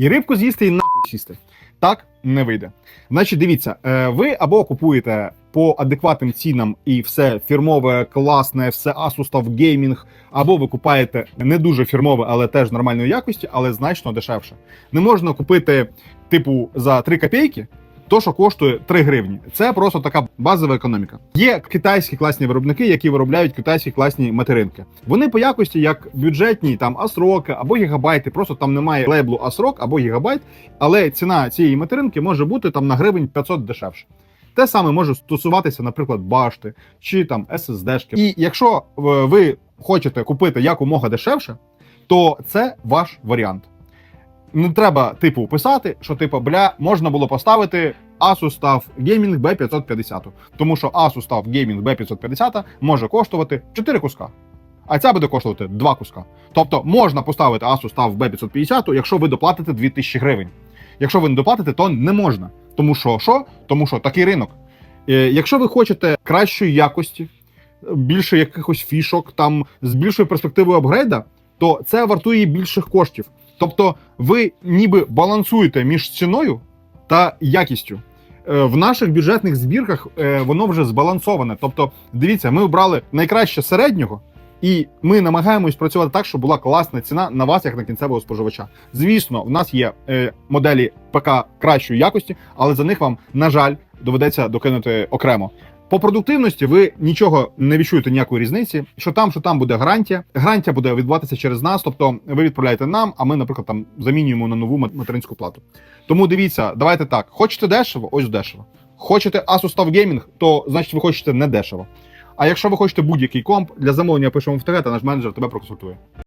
І рибку з'їсти і нахуй сісти. Так не вийде. Значить, дивіться, е, ви або купуєте по адекватним цінам і все фірмове, класне, все Asus став геймінг, або ви купаєте не дуже фірмове, але теж нормальної якості, але значно дешевше. Не можна купити, типу, за 3 копійки. То, що коштує 3 гривні, це просто така базова економіка. Є китайські класні виробники, які виробляють китайські класні материнки. Вони по якості як бюджетні, там асроки або гігабайти. Просто там немає лейблу асрок або гігабайт, але ціна цієї материнки може бути там на гривень 500 дешевше. Те саме може стосуватися, наприклад, башти чи там SSD-шки. І якщо е, ви хочете купити якомога дешевше, то це ваш варіант. Не треба, типу, писати, що типу, бля, можна було поставити Asus TUF Gaming B550. Тому що Asus TUF Gaming B550 може коштувати 4 куска. А ця буде коштувати 2 куска. Тобто можна поставити Asus TUF B550, якщо ви доплатите 2000 гривень. Якщо ви не доплатите, то не можна. Тому що що? Тому що такий ринок. Е, Якщо ви хочете кращої якості, більше якихось фішок, там з більшою перспективою апгрейда, то це вартує більших коштів. Тобто, ви ніби балансуєте між ціною та якістю. Е, В наших бюджетних збірках е, воно вже збалансоване. Тобто, дивіться, ми обрали найкраще середнього, і ми намагаємось працювати так, щоб була класна ціна на вас, як на кінцевого споживача. Звісно, в нас є е, моделі ПК кращої якості, але за них вам, на жаль, доведеться докинути окремо. По продуктивності ви нічого не відчуєте ніякої різниці. Що там, що там буде гарантія. Гарантія буде відбуватися через нас. Тобто ви відправляєте нам, а ми, наприклад, там замінюємо на нову материнську плату. Тому дивіться, давайте так. Хочете дешево, ось дешево. Хочете Asus TUF Gaming, то значить ви хочете не дешево. А якщо ви хочете будь-який комп, для замовлення пишемо в ТГ, та наш менеджер тебе проконсультує.